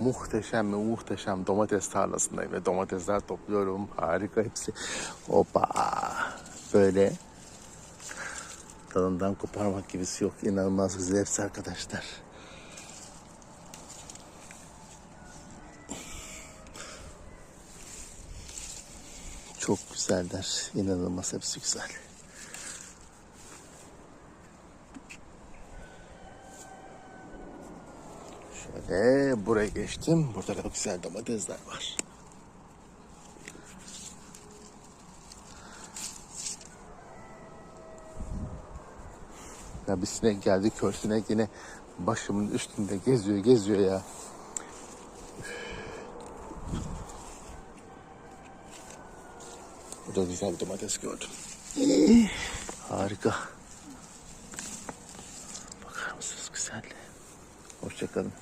muhteşem ve muhteşem domates tarlasındayım ve domatesler topluyorum. Harika hepsi. Hoppa. Böyle tadından koparmak gibisi yok. İnanılmaz güzel hepsi arkadaşlar. Çok güzeller. İnanılmaz hepsi güzel. Şöyle buraya geçtim. Burada da güzel domatesler var. Ya bir sinek geldi kör yine başımın üstünde geziyor geziyor ya. Burada güzel bir domates gördüm. Harika. Bakar mısınız güzelliğe? Hoşçakalın.